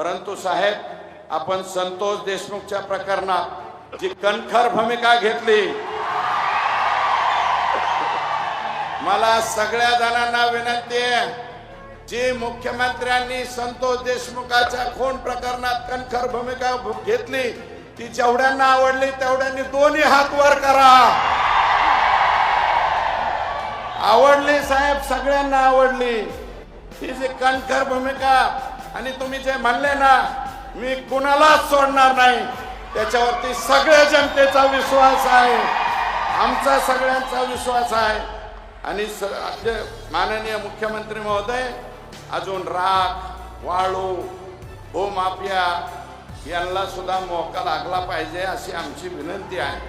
परंतु साहेब आपण संतोष देशमुखच्या प्रकरणात जी कणखर भूमिका घेतली मला सगळ्या जणांना विनंती आहे जी मुख्यमंत्र्यांनी संतोष देशमुखाच्या खून प्रकरणात कणखर भूमिका घेतली ती जेवढ्यांना आवडली तेवढ्यांनी दोन्ही हात वर करा. आवडली साहेब सगळ्यांना आवडली. ही जी कणखर भूमिका आणि तुम्ही जे म्हणले ना मी कुणालाच सोडणार नाही. त्याच्यावरती सगळ्या जनतेचा विश्वास आहे. आमचा सगळ्यांचा विश्वास आहे. आणि स माननीय मुख्यमंत्री महोदय अजून राख वाळू भूमाफिया यांना सुद्धा मोका लागला पाहिजे अशी आमची विनंती आहे.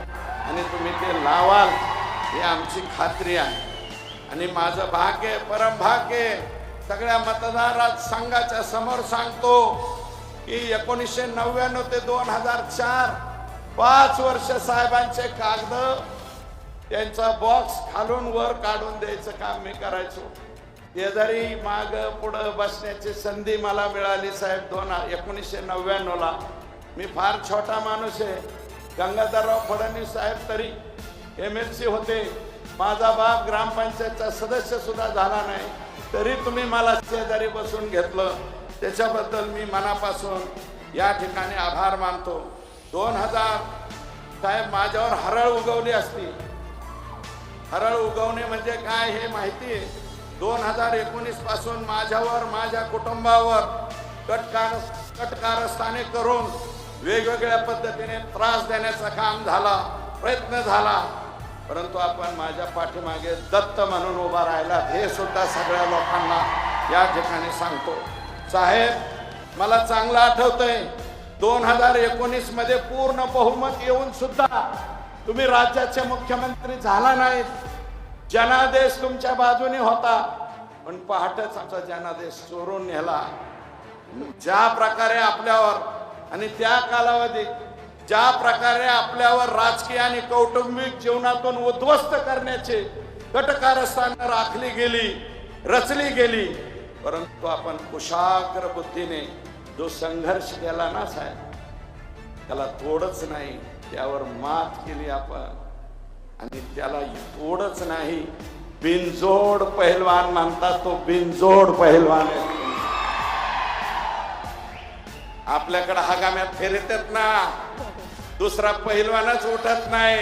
आणि तुम्ही ते लावाल ही आमची खात्री आहे. आणि माझं भाग्य परम भाग्य सगळ्या मतदार संघाच्या समोर सांगतो की एकोणीसशे नव्याण्णव ते दोन हजार चार पाच वर्ष साहेबांचे कागद त्यांचा बॉक्स खालून वर काढून द्यायचं काम मी करायचो. ते माग पुढं बसण्याची संधी मला मिळाली साहेब दोन एकोणीसशे नव्याण्णवला. मी फार छोटा माणूस आहे. गंगाधरराव फडणवीस साहेब तरी एम एल सी होते. माझा बाप ग्रामपंचायतचा सदस्य सुद्धा झाला नाही. तरी तुम्ही मला शेजारी बसून घेतलं. त्याच्याबद्दल मी मनापासून या ठिकाणी आभार मानतो. दोन हजार साहेब माझ्यावर हरळ उगवली असती. हरळ उगवणे म्हणजे काय हे माहिती आहे? दोन हजार एकोणीसपासून माझ्यावर माझ्या कुटुंबावर कटकार कटकारस्थाने करून वेगवेगळ्या पद्धतीने त्रास देण्याचं काम झाला प्रयत्न झाला. परंतु आपण माझ्या पाठीमागे दत्त म्हणून उभा राहिला हे सुद्धा सगळ्या लोकांना या ठिकाणी सांगतो. साहेब मला चांगलं आठवतंय दोन हजार एकोणीसमध्ये पूर्ण बहुमत येऊन सुद्धा तुम्ही राज्याचे मुख्यमंत्री झाला नाहीत. जनादेश तुमच्या बाजूने होता पण पहाटच आमचा जनादेश चोरून नेला. ज्या प्रकारे आपल्यावर आणि त्या कालावधीत ज्या प्रकारे आपल्यावर राजकीय आणि कौटुंबिक जीवनातून उद्ध्वस्त करण्याचे कटकारस्थान राखली गेली रचली गेली परंतु आपण कुशाग्र बुद्धीने जो संघर्ष केला ना साहेब त्याला तोडच नाही त्यावर मात केली आपण. आणि त्याला तोडच नाही बिनजोड पहिलवान म्हणतात तो बिनजोड पहिलवान आहे. आपल्याकडे हगाम्यात फिरतात ना. दुसरा पहिलवानच उठत नाही.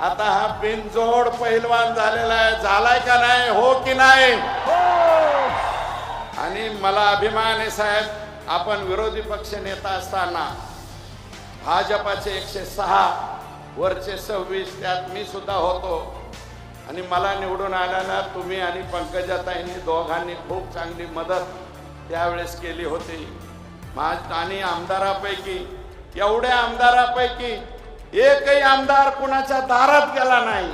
आता हा बिनजोड पहिलवान झालेला आहे. झालाय का नाही? हो की नाही? आणि मला अभिमान आहे साहेब आपण विरोधी पक्ष नेता असताना भाजपाचे एकशे सहा वरचे सव्वीस त्यात मी सुद्धा होतो. आणि मला निवडून आल्यानं तुम्ही आणि पंकजाताईंनी दोघांनी खूप चांगली मदत त्यावेळेस केली होती. माझ आणि आमदारापैकी एवढ्या आमदारापैकी एकही आमदार कुणाच्या दारात गेला नाही.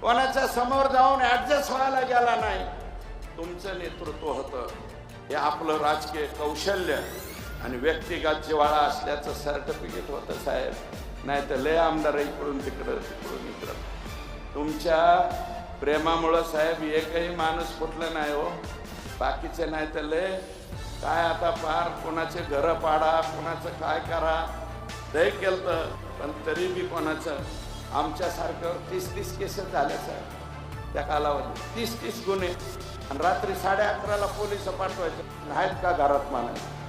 कोणाच्या समोर जाऊन ऍडजस्ट व्हायला गेला नाही. तुमचं नेतृत्व होतं. हे आपलं राजकीय कौशल्य आणि व्यक्तिगत जिव्हाळा असल्याचं सर्टिफिकेट होतं साहेब. नाही तर लय आमदार इकडून तिकडं तिकडून इकडं. तुमच्या प्रेमामुळं साहेब एकही माणूस फुटलं नाही हो. बाकीचे नाही तर लय काय आता फार कोणाचे घरं पाडा कोणाचं काय करा? लय केलं पण तरी बी कोणाचं? आमच्यासारखं तीस तीस केस झाल्याच साहेब त्या कालावधीत. तीस तीस गुन्हे. आणि रात्री साडे अकराला पोलीस पाठवायचे. नाहीत का घरात म्हणायचे?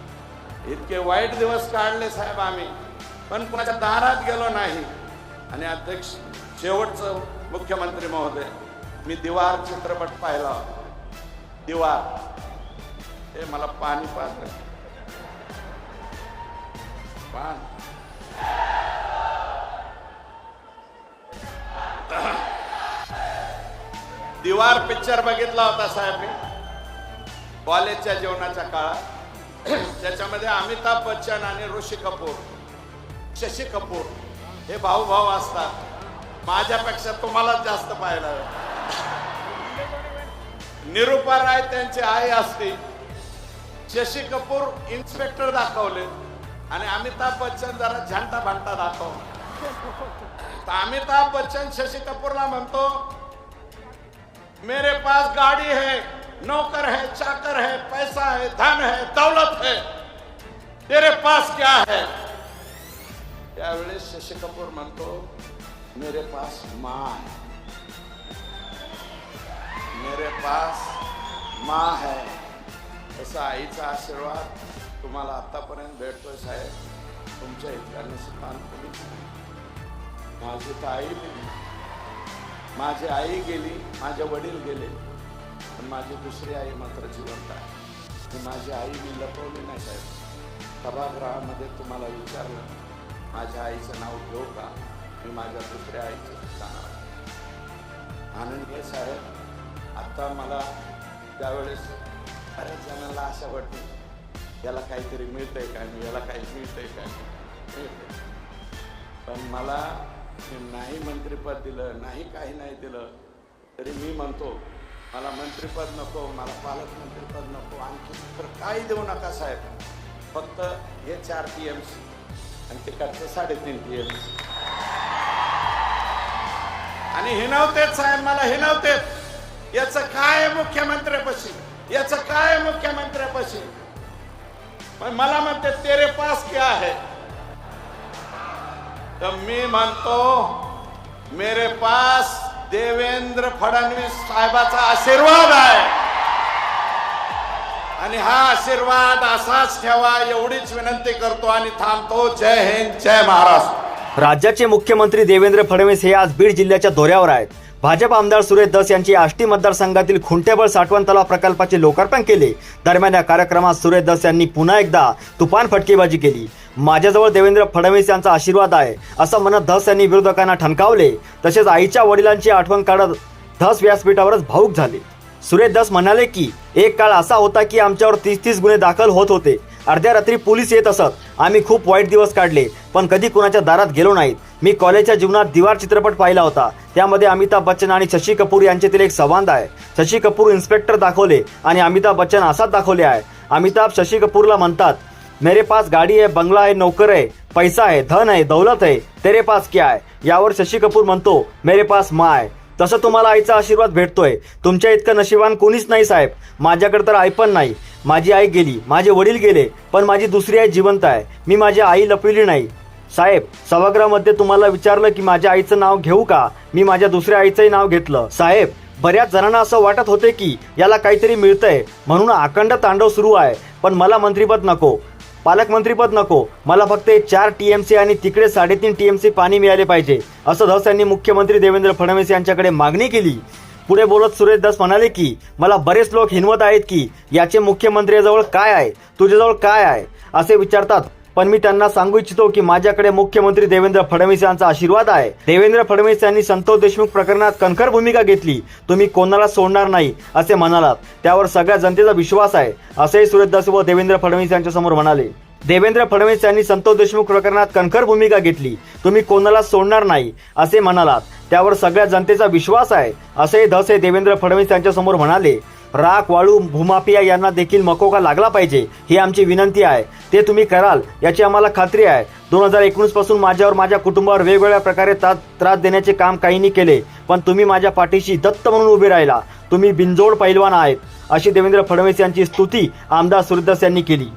इतके वाईट दिवस काढले साहेब आम्ही. पण कुणाच्या दारात गेलो नाही. आणि अध्यक्ष शेवटचं मुख्यमंत्री महोदय मी दिवार चित्रपट पाहिला होता. दिवार. हे मला पाणी पाहत पान. दिवार पिक्चर बघितला होता साहेब मी. कॉलेजच्या जेवणाच्या काळात. त्याच्यामध्ये अमिताभ बच्चन आणि ऋषी कपूर शशी कपूर हे भाऊ भाऊ असतात. माझ्यापेक्षा तुम्हालाच जास्त पाहायला निरुपा राय त्यांची आई असते. शशी कपूर इन्स्पेक्टर दाखवले आणि अमिताभ बच्चन जरा झंटा भांटा दाखवला. अमिताभ बच्चन शशी कपूरला म्हणतो मेरे पास गाड़ी है नौकर है चाकर है पैसा है धन है दौलत है तेरे पास क्या है? त्यावेळेस शशी कपूर म्हणतो मेरे पास माँ है. मेरे पास माँ है. तसा आईचा आशीर्वाद तुम्हाला आत्तापर्यंत भेटतोय साहेब. तुमच्या इतक्या नशिबान कोणीच माझी तर आई गेली माझी आई गेली माझे वडील गेले पण माझी दुसरी आई मात्र जिवंत आहे. ती माझी आई मी लपवली नाही साहेब. सभागृहामध्ये तुम्हाला विचारलं माझ्या आईचं नाव घेऊ का? मी माझ्या दुसऱ्या आईचं सांगणार. आनंद साहेब आत्ता मला त्यावेळेस बऱ्याच जणांना आशा वाटते. याला काहीतरी मिळतंय काय मी याला काही मिळतंय काय मिळतंय. पण मला हे नाही मंत्रिपद दिलं नाही काही नाही दिलं तरी मी म्हणतो मला मंत्रिपद नको मला पालकमंत्रीपद नको आणखी तर काही देऊ नका साहेब. फक्त हे चार टी एम सी आणि तिकडचं साडेतीन टी एम सी आणि हे साहेब मला हे याचं काय आहे मुख्यमंत्र्यापाशी? याचं काय मुख्यमंत्र्यापाशी? पण मला म्हणते तेरे पास क्या है? तर मी म्हणतो मेरे पास देवेंद्र फडणवीस साहेबाचा आशीर्वाद आहे. आणि हा आशीर्वाद असाच ठेवा एवढीच विनंती करतो आणि थांबतो. जय हिंद जय महाराष्ट्र. राज्याचे मुख्यमंत्री देवेंद्र फडणवीस हे आज बीड जिल्ह्याच्या दौऱ्यावर आहेत. भाजप आमदार सुरेश दस यांची आष्टी मतदारसंघातील खुंटेबळ साठवण तलाव प्रकल्पाचे लोकार्पण केले. दरम्यान या कार्यक्रमात सुरेश दस यांनी पुन्हा एकदा तुफान फटकेबाजी केली. माझ्याजवळ देवेंद्र फडणवीस यांचा आशीर्वाद आहे असं म्हणत धस यांनी विरोधकांना ठणकावले. तसेच आईच्या वडिलांची आठवण काढत धस व्यासपीठावरच भाऊक झाले. सुरेश दस म्हणाले की एक काळ असा होता की आमच्यावर तीस तीस गुन्हे दाखल होत होते. अर्ध्या रात्री पोलीस येत असत. आम्ही खूप वाईट दिवस काढले पण कधी कुणाच्या दारात गेलो नाहीत. मी कॉलेजच्या जीवनात दिवार चित्रपट पाहिला होता. त्यामध्ये अमिताभ बच्चन आणि शशी कपूर यांच्यातील एक संवाद आहे. शशी कपूर इन्स्पेक्टर दाखवले आणि अमिताभ बच्चन असाच दाखवले आहे. अमिताभ शशी कपूरला म्हणतात मेरे पास गाडी आहे बंगला आहे नोकर आहे पैसा आहे धन आहे दौलत आहे तेरे पास क्या आहे यावर शशी कपूर म्हणतो मेरे पास मा आहे तसं तुम्हाला आईचा आशीर्वाद भेटतोय. तुमच्या इतकं नशिबान कोणीच नाही साहेब. माझ्याकडे तर आई पण नाही. माझी आई गेली माझे वडील गेले पण माझी दुसरी आई जिवंत आहे. मी माझी आई लपविली नाही. साहेब सभागृहामध्ये तुम्हाला विचारलं की माझ्या आईचं नाव घेऊ का? मी माझ्या दुसऱ्या आईचंही नाव घेतलं. साहेब बऱ्याच जणांना असं वाटत होते की याला काहीतरी मिळतंय. म्हणून अखंड तांडव सुरू आहे. पण मला मंत्रीपद नको. पालकमंत्रीपद नको. मला फक्त चार टी एम सी आणि तिकडे साडेतीन टी एम सी पाणी मिळाले पाहिजे. असं धस यांनी मुख्यमंत्री देवेंद्र फडणवीस यांच्याकडे मागणी केली. पुढे बोलत सुरेश दास म्हणाले की मला बरेच लोक हिनवत आहेत की याचे मुख्यमंत्र्याजवळ काय आहे? तुझ्याजवळ काय आहे? असे विचारतात. पण मी त्यांना सांगू इच्छितो की माझ्याकडे मुख्यमंत्री देवेंद्र फडणवीस यांचा आशीर्वाद आहे. देवेंद्र फडणवीस यांनी संतोष देशमुख प्रकरणात कणखर भूमिका घेतली. तुम्ही कोणाला सोडणार नाही असे म्हणालात. त्यावर सगळ्या जनतेचा विश्वास आहे असेही सुरेश दास व देवेंद्र फडणवीस यांच्यासमोर म्हणाले. देवेंद्र फडणवीस यांनी संतोष देशमुख प्रकरणात कणखर भूमिका घेतली. तुम्ही कोणाला सोडणार नाही असे म्हणालात. त्यावर सगळ्या जनतेचा विश्वास आहे असेही धस हे देवेंद्र फडणवीस यांच्यासमोर म्हणाले. राख वाळू भूमाफिया यांना देखील मकोका लागला पाहिजे ही आमची विनंती आहे. ते तुम्ही कराल याची आम्हाला खात्री आहे. दोन हजार एकोणीसपासून माझ्यावर माझ्या कुटुंबावर वेगवेगळ्या प्रकारे त्रास देण्याचे काम काहींनी केले पण तुम्ही माझ्या पाठीशी दत्त म्हणून उभे राहिला. तुम्ही बिनजोड पैलवान आहेत अशी देवेंद्र फडणवीस यांची स्तुती आमदार सुरदास यांनी केली.